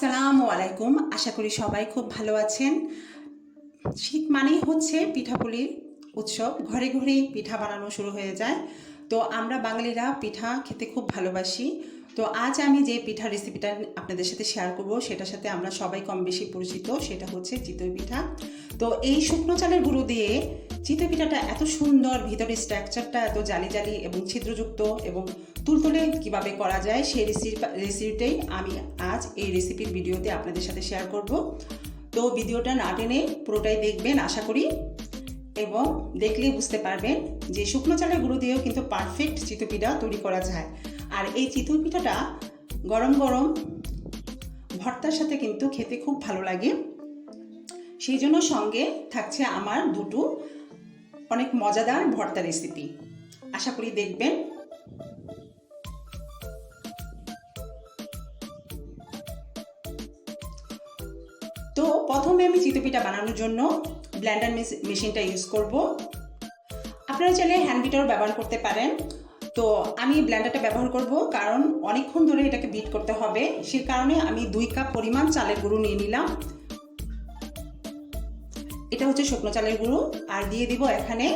আসসালামু আলাইকুম। আশা করি সবাই খুব ভালো আছেন। শীত মানেই হচ্ছে পিঠাপুলির উৎসব। ঘরে ঘরে পিঠা বানানো শুরু হয়ে যায়। তো আমরা বাঙালিরা পিঠা খেতে খুব ভালোবাসি। তো আজ আমি যে পিঠা রেসিপিটা আপনাদের সাথে শেয়ার করব, সেটার সাথে আমরা সবাই কম বেশি পরিচিত, সেটা হচ্ছে চিতই পিঠা। তো এই শুকনো চালের গুঁড়ো দিয়ে চিতই পিঠাটা এত সুন্দর, ভিতরে স্ট্রাকচারটা এত জালি জালি এবং ছিদ্রযুক্ত এবং তুলতুলে কীভাবে করা যায়, সেই রেসিপি রেসিপিটাই আমি আজ এই রেসিপির ভিডিওতে আপনাদের সাথে শেয়ার করব। তো ভিডিওটা না টেনে পুরোটাই দেখবেন, আশা করি। এবং দেখলেই বুঝতে পারবেন যে শুকনো চালের গুঁড়ো দিয়েও কিন্তু পারফেক্ট চিতই পিঠা তৈরি করা যায়। আর এই চিতই পিঠাটা গরম গরম ভর্তার সাথে কিন্তু খেতে খুব ভালো লাগে। সেই জন্য সঙ্গে থাকছে আমার দুটো অনেক মজাদার ভর্তা রেসিপি আশা করি দেখবেন। তো প্রথমে আমি চিতপিঠা বানানোর জন্য ব্ল্যান্ডার মেশিনটা ইউজ করব। আপনারা চাইলে হ্যান্ড বিটার ব্যবহার করতে পারেন। তো আমি ব্ল্যান্ডারটা ব্যবহার করব কারণ অনেকক্ষণ ধরে এটাকে বিট করতে হবে। সে কারণে আমি দুই কাপ পরিমাণ চালের গুঁড়ো নিয়ে নিলাম। এটা হচ্ছে শুকনো চালের গুঁড়ো। আর দিয়ে দিব এখানে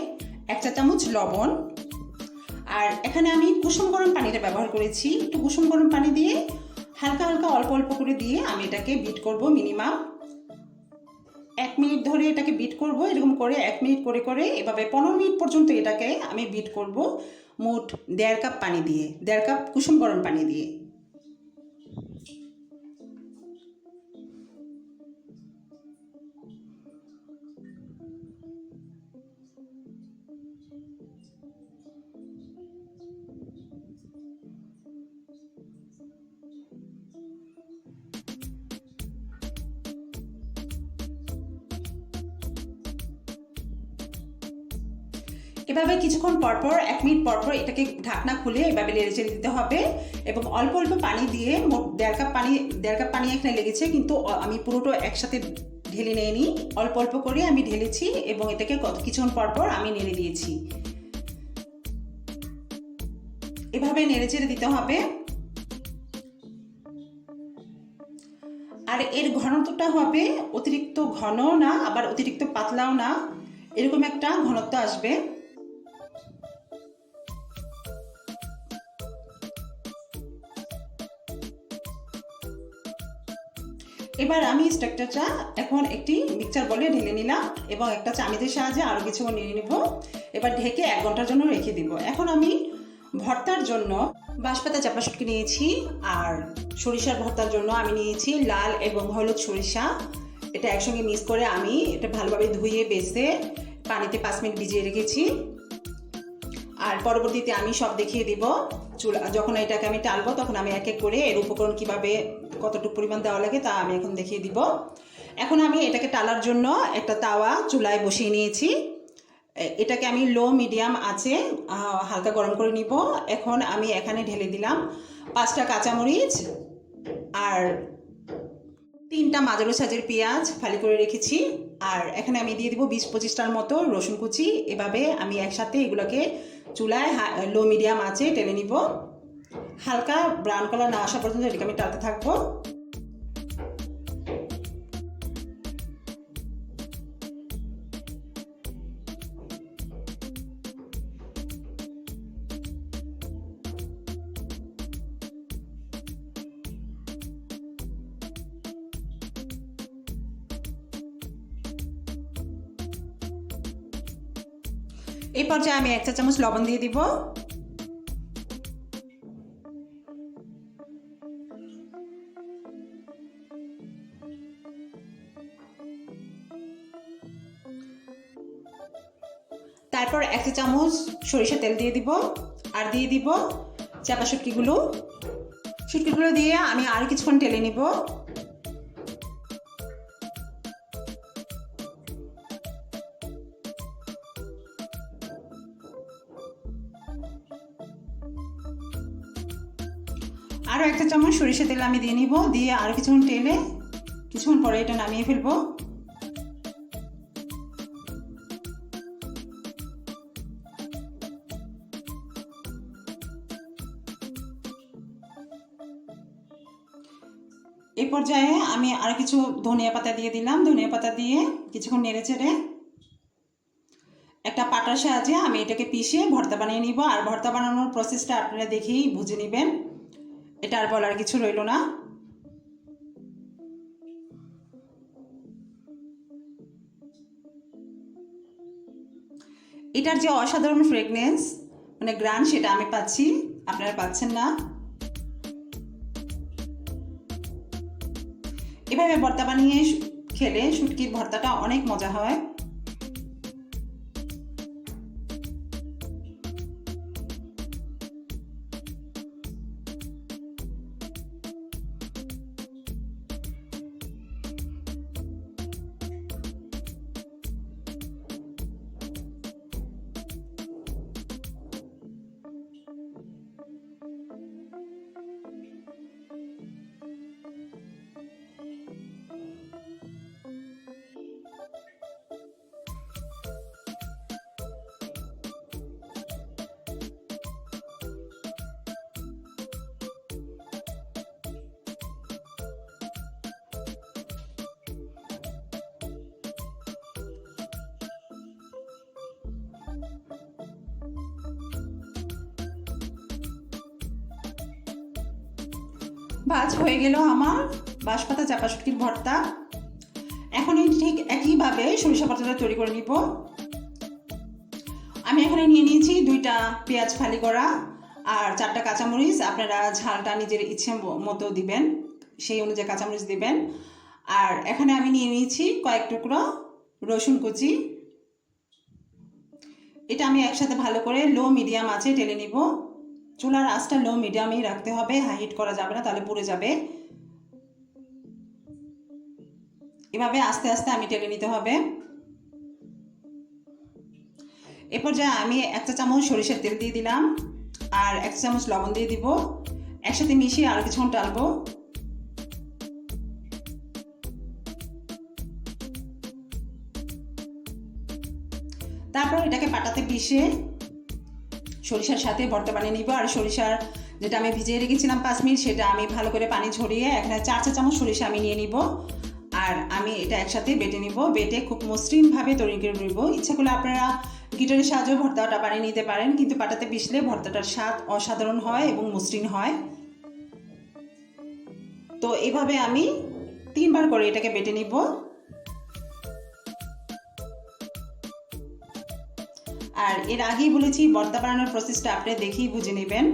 এক চা চামচ লবণ। আর এখানে আমি কুসুম গরম পানিটা ব্যবহার করেছি। একটু কুসুম গরম পানি দিয়ে হালকা হালকা অল্প অল্প করে দিয়ে আমি এটাকে বিট করব মিনিমাম এক মিনিট ধরে এটাকে বিট করব। এরকম করে এক মিনিট করে করে এভাবে পনেরো মিনিট পর্যন্ত এটাকে আমি বিট করব। মোট দেড় কাপ পানি দিয়ে দেড় কাপ কুসুম গরম পানি দিয়ে। এভাবে কিছুক্ষণ পরপর এক মিনিট পরপর এটাকে ঢাকনা খুলে এভাবে নেড়ে দিতে হবে এবং অল্প অল্প পানি দিয়ে মোট দেড় কাপ পানি, দেড় কাপ পানি এখানে লেগেছে, কিন্তু আমি পুরোটা একসাথে ঢেলে নিয়ে নিই অল্প অল্প করে আমি ঢেলেছি এবং এটাকে কত, কিছুক্ষণ পরপর আমি নেড়ে দিয়েছি। এভাবে নেড়ে চেড়ে দিতে হবে। আর এর ঘনত্বটা হবে অতিরিক্ত ঘন না, আবার অতিরিক্ত পাতলাও না, এরকম একটা ঘনত্ব আসবে। এবার আমি স্ট্রাকচারটা এখন একটি মিক্সচার বলে ঢেলে নিলাম এবং একটা চামিচের সাহায্যে আরও কিছু নিয়ে নিব। এবার ঢেকে এক ঘণ্টার জন্য রেখে দিব। এখন আমি ভর্তার জন্য বাঁশপাতা চাপা শুটকি নিয়েছি আর সরিষার ভর্তার জন্য আমি নিয়েছি লাল এবং হলুদ সরিষা। এটা একসঙ্গে মিক্স করে আমি এটা ভালোভাবে ধুয়ে, বেছে, পানিতে পাঁচ মিনিট ভিজিয়ে রেখেছি। আর পরবর্তীতে আমি সব দেখিয়ে দিব। চুলা যখন এটাকে আমি টালবো তখন আমি এক এক করে এর উপকরণ কীভাবে কতটুকু পরিমাণ দেওয়া লাগে তা আমি এখন দেখিয়ে দিব। এখন আমি এটাকে টালার জন্য একটা তাওয়া চুলায় বসিয়ে নিয়েছি। এটাকে আমি লো মিডিয়াম আছে হালকা গরম করে নিব। এখন আমি এখানে ঢেলে দিলাম পাঁচটা কাঁচামরিচ আর তিনটা মাঝারো সাজের পেঁয়াজ ফালি করে রেখেছি। আর এখানে আমি দিয়ে দিব বিশ পঁচিশটার মতো রসুন কুচি। এভাবে আমি একসাথে এগুলোকে চুলায় লো মিডিয়াম আছে টেনে নিব। হালকা ব্রাউন কালার না আসা পর্যন্ত এটাকে আমি টালতে থাকব। এই পর্যায়ে আমি এক চা চামচ লবণ দিয়ে দিব। তারপর এক চামচ সরিষা তেল দিয়ে দিব। আর দিয়ে দিব চাপা শুটকিগুলো। শুটকিগুলো দিয়ে আমি আর কিছুক্ষণ টেলে নিব। আরও একটা চামচ সরিষা তেল আমি দিয়ে নিব। দিয়ে আরও কিছুক্ষণ তেলে কিছুক্ষণ পরে এটা নামিয়ে ফেলব। এই পর্যায়ে আমি আর কিছু ধনিয়া পাতা দিয়ে দিলাম। ধনিয়া পাতা দিয়ে কিছুক্ষণ নেড়ে চেড়ে একটা পাটার সাহায্যে আমি এটাকে পিষে ভর্তা বানিয়ে নিব। আর ভর্তা বানানোর প্রসেসটা আপনারা দেখেই বুঝে নেবেন। এটা আর বলার কিছু রইল না। এটার যে অসাধারণ ফ্রেগনেন্স মানে গ্রান সেটা আমি পাচ্ছি। আপনারা পাচ্ছেন না। এভাবে ভর্তা বানিয়ে খেলে শুটকির ভর্তাটা অনেক মজা হয়? ভাজ হয়ে গেল আমার বাঁশপাতা চাপা শুটকির ভর্তা। এখন এই ঠিক একইভাবে সরিষা পাতাটা তৈরি করে নিব। আমি এখানে নিয়ে নিয়েছি দুইটা পেঁয়াজ ফালি করা আর চারটা কাঁচামরিচ। আপনারা ঝালটা নিজের ইচ্ছে মতো দিবেন, সেই অনুযায়ী কাঁচামরিচ দিবেন। আর এখানে আমি নিয়ে নিয়েছি কয়েক টুকরো রসুন কুচি। এটা আমি একসাথে ভালো করে লো মিডিয়াম আছে টেনে নিব। চুলার আঁচটা লো মিডিয়ামেই রাখতে হবে, হাই হিট করা যাবে না, তাহলে পুড়ে যাবে। এভাবে আস্তে আস্তে আমি টেনে নিতে হবে। এ পর্যায়ে আমি এক চা চামচ সরিষার তেল দিয়ে দিলাম, আর এক চামচ লবণ দিয়ে দিব। একসাথে মিশিয়ে আরও কিছুক্ষণ টালবো। তারপর এটাকে পাটাতে পিষে সরিষার সাথে ভর্তা বানিয়ে নিব। আর সরিষার যেটা আমি ভিজিয়ে রেখেছিলাম পাঁচ মিনিট, সেটা আমি ভালো করে পানি ঝরিয়ে এখানে চার চা চামচ সরিষা আমি নিয়ে নিব। আর আমি এটা একসাথে বেটে নিব। বেটে খুব মসৃণভাবে তৈরি করে নিব। ইচ্ছা করলে আপনারা গিটারের সাহায্যে ভর্তাটা বানিয়ে নিতে পারেন। কিন্তু পাটাতে পিষলে ভর্তাটার স্বাদ অসাধারণ হয় এবং মসৃণ হয়। তো এভাবে আমি তিনবার করে এটাকে বেটে নিব। আর এর আগেই বলেছি বর্তা বানানোর প্রসেসটা আপনি দেখেই বুঝে নেবেন।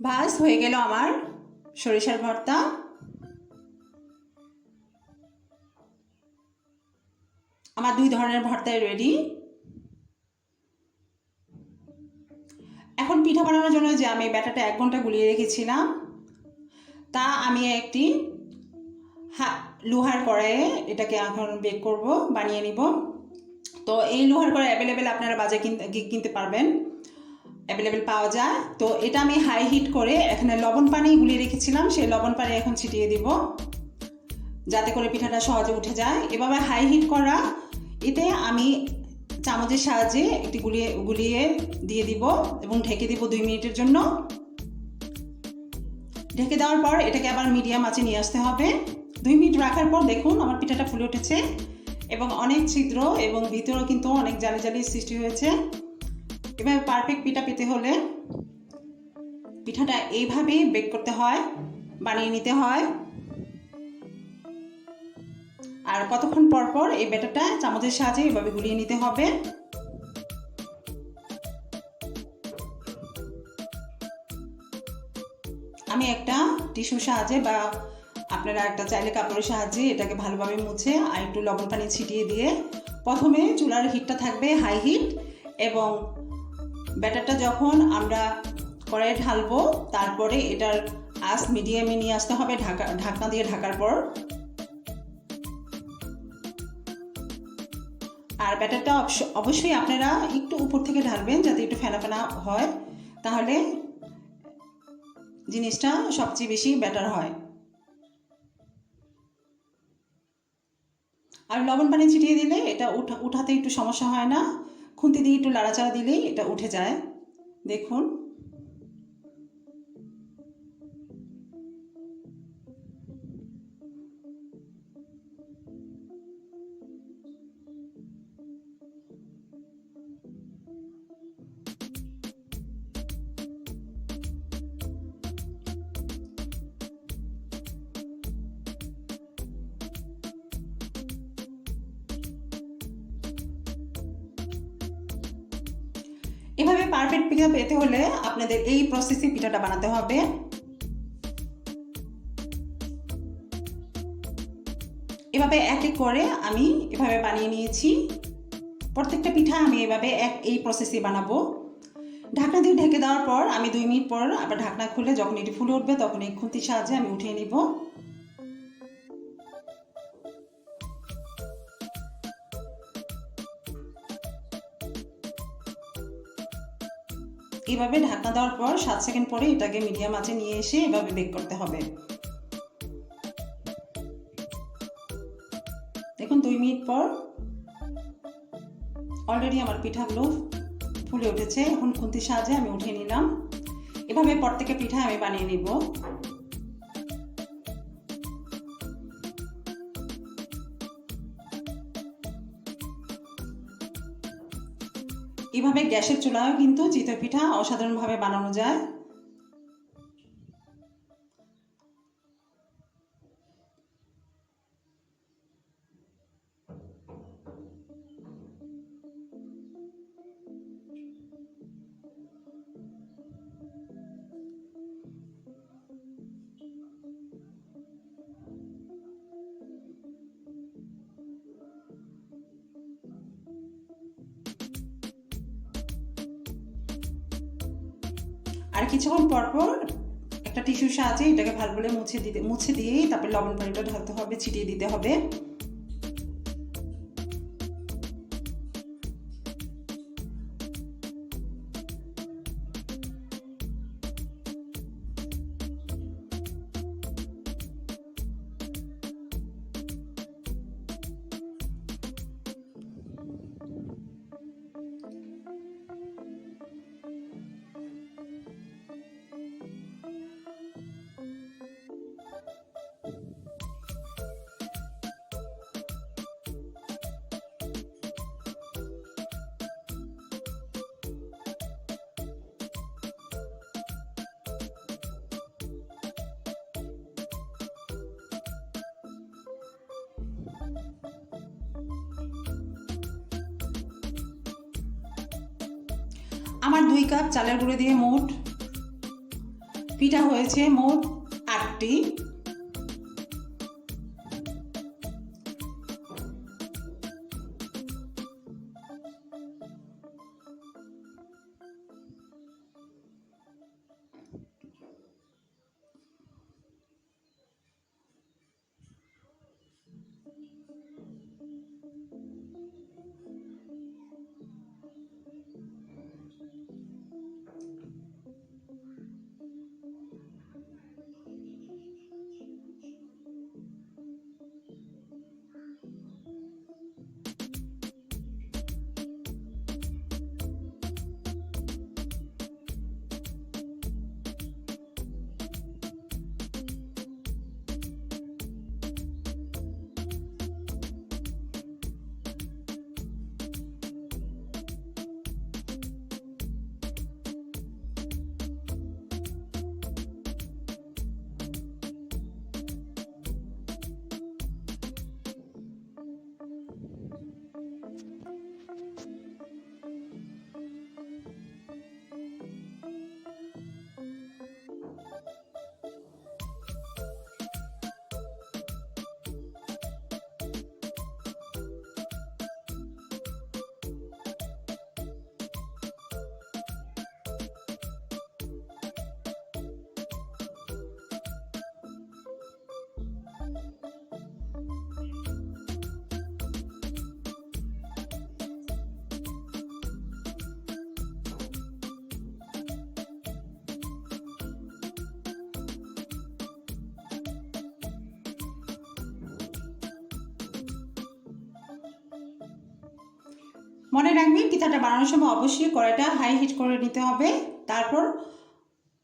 ভাজ হয়ে গেল আমার সরিষার ভর্তা। আমার দুই ধরনের ভর্তাই রেডি এখন পিঠা বানানোর জন্য যে আমি ব্যাটাটা এক ঘণ্টা গুলিয়ে রেখেছিলাম, তা আমি একটি হা, লোহার কড়াইয়ে এটাকে এখন বেক করব, বানিয়ে নিব। তো এই লোহার কড়াই অ্যাভেলেবেল আপনারা বাজারে কিনতে কিনতে পারবেন। অ্যাভেলেবেল পাওয়া যায়। তো এটা আমি হাই হিট করে এখানে লবণ পানি গুলিয়ে রেখেছিলাম, সেই লবণ পানি এখন ছিটিয়ে দিব, যাতে করে পিঠাটা সহজে উঠে যায়। এভাবে হাই হিট করা, এতে আমি চামচের সাহায্যে একটি গুলিয়ে গুলিয়ে দিয়ে দিব এবং ঢেকে দিব দুই মিনিটের জন্য। ঢেকে দেওয়ার পর এটাকে আবার মিডিয়াম আঁচে নিয়ে আসতে হবে। দুই মিনিট রাখার পর দেখুন আমার পিঠাটা ফুলে উঠেছে এবং অনেক ছিদ্র এবং ভিতরেও কিন্তু অনেক জালি জালি সৃষ্টি হয়েছে। এভাবে পারফেক্ট পিঠা পেতে হলে পিঠাটা এইভাবেই বেক করতে হয়, বানিয়ে নিতে হয়। আর কতক্ষণ পর পর এই ব্যাটারটা চামচের সাহায্যে এভাবে গুলিয়ে নিতে হবে। আমি একটা টিস্যুর সাহায্যে বা আপনারা একটা চাইলে কাপড়ের সাহায্যে এটাকে ভালোভাবে মুছে আর একটু লবণ পানি ছিটিয়ে দিয়ে প্রথমে চুলার হিটটা থাকবে হাই হিট এবং ব্যাটারটা যখন আমরা কড়াইয়ে ঢালবো, তারপরে এটার আস মিডিয়ামে নিয়ে আসতে হবে ঢাকা, ঢাকনা দিয়ে ঢাকার পর। আর ব্যাটারটা অবশ্যই আপনারা একটু উপর থেকে ঢালবেন যাতে একটু ফেনা ফেনা হয়, তাহলে জিনিসটা সবচেয়ে বেশি ব্যাটার হয়। আর লবণ পানি ছিটিয়ে দিলে এটা উঠা, উঠাতে একটু সমস্যা হয় না। খুন্তি দিয়ে একটু লাড়াচাড়া দিলেই এটা উঠে যায়। দেখুন। পেতে হলে আপনাদের এই প্রসেসে পিঠাটা বানাতে হবে। এভাবে এক এক করে আমি এভাবে বানিয়ে নিয়েছি। প্রত্যেকটা পিঠা আমি এভাবে এক এই প্রসেসে বানাবো। ঢাকনা দিয়ে ঢেকে দেওয়ার পর আমি দুই মিনিট পর আবার ঢাকনা খুলে যখন এটি ফুলে উঠবে তখন এই খুন্তির সাহায্যে আমি উঠিয়ে নিব। এইভাবে ঢাকনা দেওয়ার পর সাত সেকেন্ড পরে এটাকে মিডিয়াম আঁচে নিয়ে এসে এভাবে বেক করতে হবে। দেখুন, দুই মিনিট পর অলরেডি আমার পিঠাগুলো ফুলে উঠেছে। এখন খুন্তির সাহায্যে আমি উঠে নিলাম। এভাবে প্রত্যেকে পিঠা আমি বানিয়ে নিব। এভাবে গ্যাসের চুলায়ও কিন্তু চিতই পিঠা অসাধারণভাবে বানানো যায়। আর কিছুক্ষণ পর পর একটা টিস্যুর সাহায্যে এটাকে ভালো করে মুছে দিতে মুছে দিয়েই তারপর লবণ পানিটা ঢালতে হবে, ছিটিয়ে দিতে হবে। আমার দুই কাপ চালের গুঁড়ো দিয়ে মোট পিঠা হয়েছে মোট আটটি। মনে রাখবেন পিঠাটা বানানোর সময় অবশ্যই কড়াইটা হাই হিট করে নিতে হবে। তারপর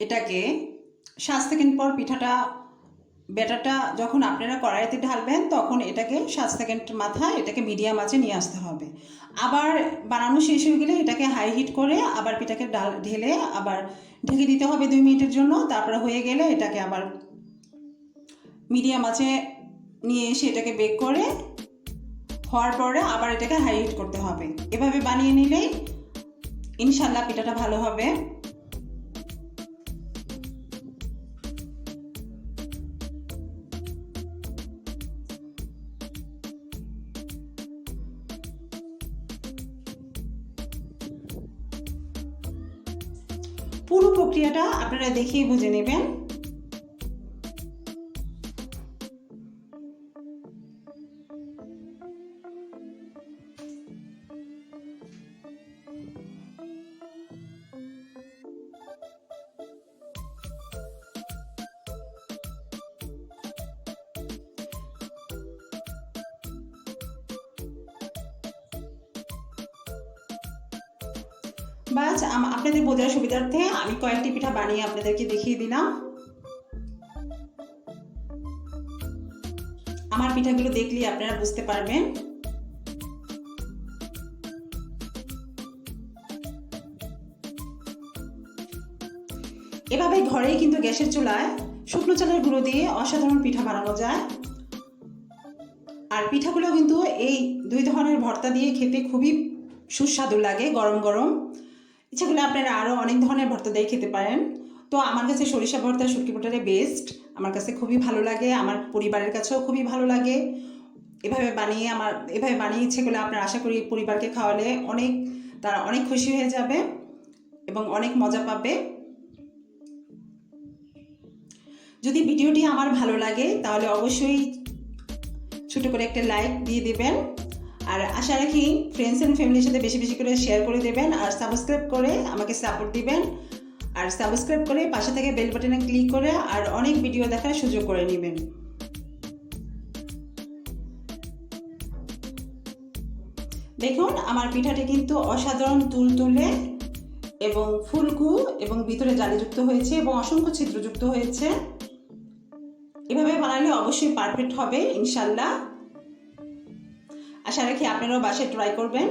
এটাকে সাত সেকেন্ড পর পিঠাটা, ব্যাটারটা যখন আপনারা কড়াইতে ঢালবেন, তখন এটাকে সাত সেকেন্ড মাথায় এটাকে মিডিয়াম আঁচে নিয়ে আসতে হবে। আবার বানানো শেষ হয়ে গেলে এটাকে হাই হিট করে আবার পিঠাকে ডাল ঢেলে আবার ঢেকে দিতে হবে দুই মিনিটের জন্য। তারপরে হয়ে গেলে এটাকে আবার মিডিয়াম আঁচে নিয়ে এসে এটাকে বেক করে হওয়ার পরে আবার এটাকে হাই হিট করতে হবে। এভাবে বানিয়ে নিলেই ইনশাল্লাহ পিঠাটা ভালো হবে। পুরো প্রক্রিয়াটা আপনারা দেখেই বুঝে নেবেন। পিঠা বানিয়ে আপনাদেরকে দেখিয়ে দিলাম। আমার পিঠাগুলো দেখলেই আপনারা বুঝতে পারবেন। এভাবে ঘরেই কিন্তু গ্যাসের চুলায় শুকনো চালের গুঁড়ো দিয়ে অসাধারণ পিঠা বানানো যায়। আর পিঠাগুলো কিন্তু এই দুই ধরনের ভর্তা দিয়ে খেতে খুবই সুস্বাদু লাগে গরম গরম। ইচ্ছা আপনারা আরও অনেক ধরনের ভর্তা দিয়ে খেতে পারেন। তো আমার কাছে সরিষা ভর্তা, শুটকি ভর্তাটা বেস্ট আমার কাছে খুবই ভালো লাগে, আমার পরিবারের কাছেও খুবই ভালো লাগে। এভাবে বানিয়ে আমার, এভাবে বানিয়ে ইচ্ছে করলে আপনার আশা করি পরিবারকে খাওয়ালে অনেক, তারা অনেক খুশি হয়ে যাবে এবং অনেক মজা পাবে। যদি ভিডিওটি আমার ভালো লাগে তাহলে অবশ্যই ছোটো করে একটা লাইক দিয়ে দিবেন। আর আশা রাখি ফ্রেন্ডস অ্যান্ড ফ্যামিলির সাথে বেশি বেশি করে শেয়ার করে দেবেন আর সাবস্ক্রাইব করে আমাকে সাপোর্ট দিবেন। আর সাবস্ক্রাইব করে পাশে থেকে বেল বাটনে ক্লিক করে আর অনেক ভিডিও দেখার সুযোগ করে নেবেন। দেখুন, আমার পিঠাটি কিন্তু অসাধারণ তুলতুলে এবং ফুলকু এবং ভিতরে জালিযুক্ত হয়েছে এবং অসংখ্য ছিদ্রযুক্ত হয়েছে। এভাবে বানালে অবশ্যই পারফেক্ট হবে, ইনশাল্লাহ। আশা রাখি আপনারাও বাসায় ট্রাই করবেন।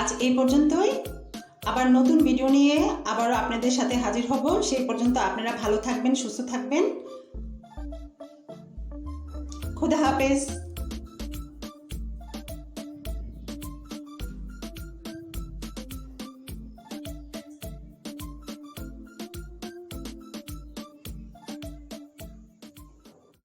আজ এই পর্যন্তই। আবার নতুন ভিডিও নিয়ে আবারও আপনাদের সাথে হাজির হব। সেই পর্যন্ত আপনারা ভালো থাকবেন, সুস্থ থাকবেন। খুদা হাফেজ।